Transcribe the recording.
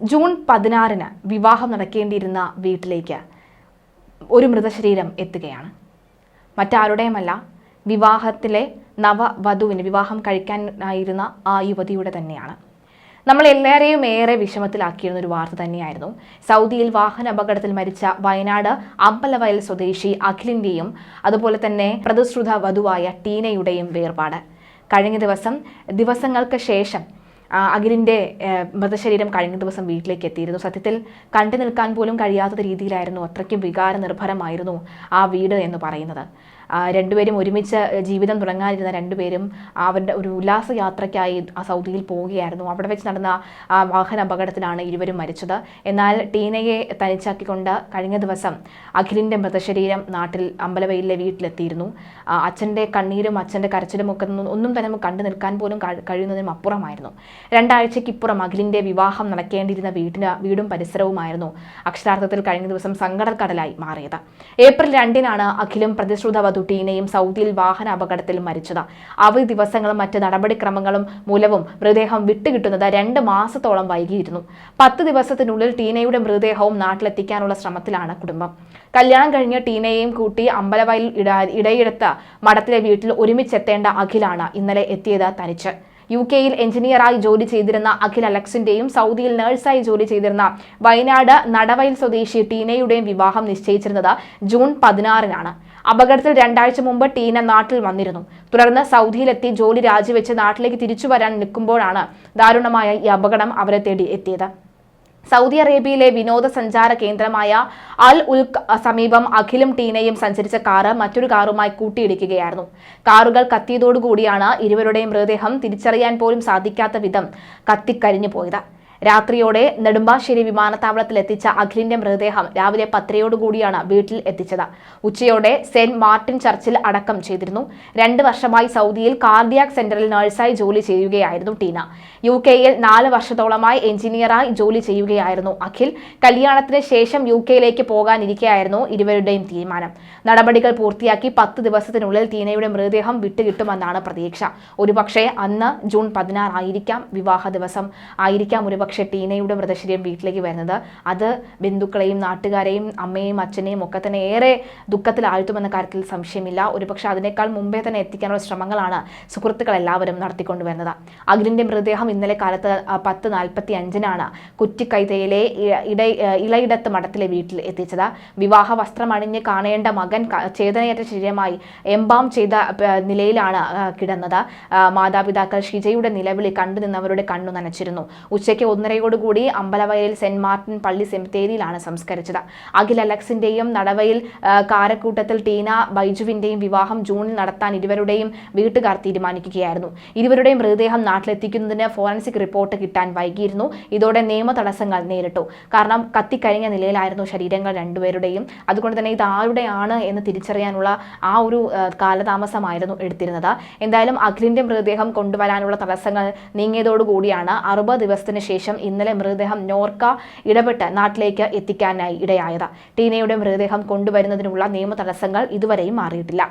June പതിനാറിന് വിവാഹം നടക്കേണ്ടിയിരുന്ന വീട്ടിലേക്ക് ഒരു മൃതശരീരം എത്തുകയാണ്. മറ്റാരുടെയുമല്ല വിവാഹത്തിലെ നവവധുവിന് വിവാഹം കഴിക്കാനായിരുന്ന ആ യുവതിയുടെ തന്നെയാണ്. നമ്മൾ എല്ലാവരെയും ഏറെ വിഷമത്തിലാക്കിയിരുന്ന ഒരു വാർത്ത തന്നെയായിരുന്നു. സൗദിയിൽ വാഹന അപകടത്തിൽ മരിച്ച വയനാട് അമ്പലവയൽ സ്വദേശി അഖിലിന്റെയും അതുപോലെ തന്നെ പ്രതിശ്രുത വധുവായ ടീനയുടെയും വേർപാട്. കഴിഞ്ഞ ദിവസം ദിവസങ്ങൾക്ക് ശേഷം അഖിലിന്റെ മൃതശരീരം കഴിഞ്ഞ ദിവസം വീട്ടിലേക്ക് എത്തിയിരുന്നു. സത്യത്തിൽ കണ്ടു നിൽക്കാൻ പോലും കഴിയാത്ത രീതിയിലായിരുന്നു അത്രയ്ക്കും വികാര നിർഭരമായിരുന്നു ആ വീട് എന്ന് പറയുന്നത്. രണ്ടുപേരും ഒരുമിച്ച് ജീവിതം തുടങ്ങാനിരുന്ന രണ്ടുപേരും അവരുടെ ഒരു ഉല്ലാസ യാത്രയ്ക്കായി ആ സൗദിയിൽ പോവുകയായിരുന്നു. അവിടെ വെച്ച് നടന്ന ആ വാഹന അപകടത്തിലാണ് ഇരുവരും മരിച്ചത്. എന്നാൽ ടീനയെ തനിച്ചാക്കിക്കൊണ്ട് കഴിഞ്ഞ ദിവസം അഖിലിന്റെ മൃതശരീരം നാട്ടിൽ അമ്പലവയലിലെ വീട്ടിലെത്തിയിരുന്നു. അച്ഛന്റെ കണ്ണീരും അച്ഛന്റെ കരച്ചിലും ഒക്കെ ഒന്നും തന്നെ കണ്ടു നിൽക്കാൻ പോലും കഴി- കഴിയുന്നതിനും അപ്പുറമായിരുന്നു. രണ്ടാഴ്ചയ്ക്കിപ്പുറം അഖിലിന്റെ വിവാഹം നടക്കേണ്ടിയിരുന്ന വീടിന് വീടും പരിസരവുമായിരുന്നു അക്ഷരാർത്ഥത്തിൽ കഴിഞ്ഞ ദിവസം സങ്കടക്കടലായി മാറിയത്. ഏപ്രിൽ രണ്ടിനാണ് അഖിലും പ്രതിശ്രുത വധു ടീനയും സൗദിയിൽ വാഹന അപകടത്തിൽ മരിച്ചത്. അവധി ദിവസങ്ങളും മറ്റ് നടപടിക്രമങ്ങളും മൂലവും മൃതദേഹം വിട്ടുകിട്ടുന്നത് രണ്ട് മാസത്തോളം വൈകിയിരുന്നു. പത്ത് ദിവസത്തിനുള്ളിൽ ടീനയുടെ മൃതദേഹവും നാട്ടിലെത്തിക്കാനുള്ള ശ്രമത്തിലാണ് കുടുംബം. കല്യാണം കഴിഞ്ഞ ടീനയെയും കൂട്ടി അമ്പലവയൽ ഇട ഇടയെടുത്ത് മഠത്തിലെ വീട്ടിൽ ഒരുമിച്ചെത്തേണ്ട അഖിലാണ് ഇന്നലെ എത്തിയത് തനിച്ച്. യു കെയിൽ എഞ്ചിനീയറായി ജോലി ചെയ്തിരുന്ന അഖിൽ അലക്സിന്റെയും സൗദിയിൽ നഴ്സായി ജോലി ചെയ്തിരുന്ന വയനാട് നടവയൽ സ്വദേശി ടീനയുടെയും വിവാഹം നിശ്ചയിച്ചിരുന്നത് ജൂൺ പതിനാറിനാണ്. അപകടത്തിൽ രണ്ടാഴ്ച മുമ്പ് ടീന നാട്ടിൽ വന്നിരുന്നു. തുടർന്ന് സൗദിയിലെത്തി ജോലി രാജിവെച്ച് നാട്ടിലേക്ക് തിരിച്ചു വരാൻ നിൽക്കുമ്പോഴാണ് ദാരുണമായ ഈ അപകടം അവരെ തേടി എത്തിയത്. സൗദി അറേബ്യയിലെ വിനോദസഞ്ചാര കേന്ദ്രമായ അൽ ഉൽക്ക് സമീപം അഖിലും ടീനയും സഞ്ചരിച്ച കാറ് മറ്റൊരു കാറുമായി കൂട്ടിയിടിക്കുകയായിരുന്നു. കാറുകൾ കത്തിയതോടുകൂടിയാണ് ഇരുവരുടെയും മൃതദേഹം തിരിച്ചറിയാൻ പോലും സാധിക്കാത്ത വിധം കത്തിക്കരിഞ്ഞു പോയത്. രാത്രിയോടെ നെടുമ്പാശ്ശേരി വിമാനത്താവളത്തിൽ എത്തിച്ച അഖിലിന്റെ മൃതദേഹം രാവിലെ പത്തരയോടുകൂടിയാണ് വീട്ടിൽ എത്തിച്ചത്. ഉച്ചയോടെ സെന്റ് മാർട്ടിൻ ചർച്ചിൽ അടക്കം ചെയ്തിരുന്നു. രണ്ട് വർഷമായി സൗദിയിൽ കാർഡിയാക് സെന്ററിൽ നഴ്സായി ജോലി ചെയ്യുകയായിരുന്നു ടീന. യു കെയിൽ നാല് വർഷത്തോളമായി എഞ്ചിനീയറായി ജോലി ചെയ്യുകയായിരുന്നു അഖിൽ. കല്യാണത്തിന് ശേഷം യു കെയിലേക്ക് പോകാനിരിക്കെയായിരുന്നു ഇരുവരുടെയും തീരുമാനം. നടപടികൾ പൂർത്തിയാക്കി പത്ത് ദിവസത്തിനുള്ളിൽ ടീനയുടെ മൃതദേഹം വിട്ടുകിട്ടുമെന്നാണ് പ്രതീക്ഷ. ഒരുപക്ഷെ അന്ന് ജൂൺ പതിനാറായിരിക്കാം വിവാഹ ദിവസം. ആയിരിക്കാം ഒരുപക്ഷെ ടീനയുടെ മൃതശരീരം വീട്ടിലേക്ക് വരുന്നത്. അത് ബന്ധുക്കളെയും നാട്ടുകാരെയും അമ്മയെയും അച്ഛനെയും ഒക്കെ തന്നെ ഏറെ ദുഃഖത്തിലാഴ്ത്തുമെന്ന കാര്യത്തിൽ സംശയമില്ല. ഒരുപക്ഷെ അതിനേക്കാൾ മുമ്പേ തന്നെ എത്തിക്കാനുള്ള ശ്രമങ്ങളാണ് സുഹൃത്തുക്കൾ എല്ലാവരും നടത്തിക്കൊണ്ടുവരുന്നത്. അഖിലിന്റെ മൃതദേഹം ഇന്നലെ കാലത്ത് പത്ത് നാൽപ്പത്തി അഞ്ചിനാണ് കുറ്റിക്കൈതയിലെ ഇട ഇളയിടത്ത് മഠത്തിലെ വീട്ടിൽ എത്തിച്ചത്. വിവാഹ വസ്ത്രമണിഞ്ഞ് കാണേണ്ട മകൻ ചേതനയേറ്റ ശരീരമായി എംബാം ചെയ്ത നിലയിലാണ് കിടന്നത്. മാതാപിതാക്കൾ ഷിജയുടെ നിലവിളി കണ്ടു നിന്നവരുടെ കണ്ണു നനച്ചിരുന്നു. ഉച്ചയ്ക്ക് ഒന്നരയോടുകൂടി അമ്പലവയലിൽ സെന്റ് മാർട്ടിൻ പള്ളി സെമിത്തേരിയിലാണ് സംസ്കരിച്ചത്. അഖിൽ അലക്സിന്റെയും നടവയിൽ കാരക്കൂട്ടത്തിൽ ടീന ബൈജുവിന്റെയും വിവാഹം ജൂണിൽ നടത്താൻ ഇരുവരുടെയും വീട്ടുകാർ തീരുമാനിക്കുകയായിരുന്നു. ഇരുവരുടെയും മൃതദേഹം നാട്ടിലെത്തിക്കുന്നതിന് ഫോറൻസിക് റിപ്പോർട്ട് കിട്ടാൻ വൈകിയിരുന്നു. ഇതോടെ നിയമ തടസ്സങ്ങൾ നേരിട്ടു. കാരണം കത്തിക്കഴിഞ്ഞ നിലയിലായിരുന്നു ശരീരങ്ങൾ രണ്ടുപേരുടെയും. അതുകൊണ്ട് തന്നെ ഇത് ആരുടെയാണ് എന്ന് തിരിച്ചറിയാനുള്ള ആ ഒരു കാലതാമസമായിരുന്നു എടുത്തിരുന്നത്. എന്തായാലും അഖിലിന്റെ മൃതദേഹം കൊണ്ടുവരാനുള്ള തടസ്സങ്ങൾ നീങ്ങിയതോടുകൂടിയാണ് അറുപത് ദിവസത്തിന് ശേഷം ഇന്നലെ മൃതദേഹം നോർക്ക ഇടപെട്ട് നാട്ടിലേക്ക് എത്തിക്കാനായി ഇടയായത്. ടീനയുടെ മൃതദേഹം കൊണ്ടുവരുന്നതിനുള്ള നിയമ തടസ്സങ്ങൾ ഇതുവരെയും മാറിയിട്ടില്ല.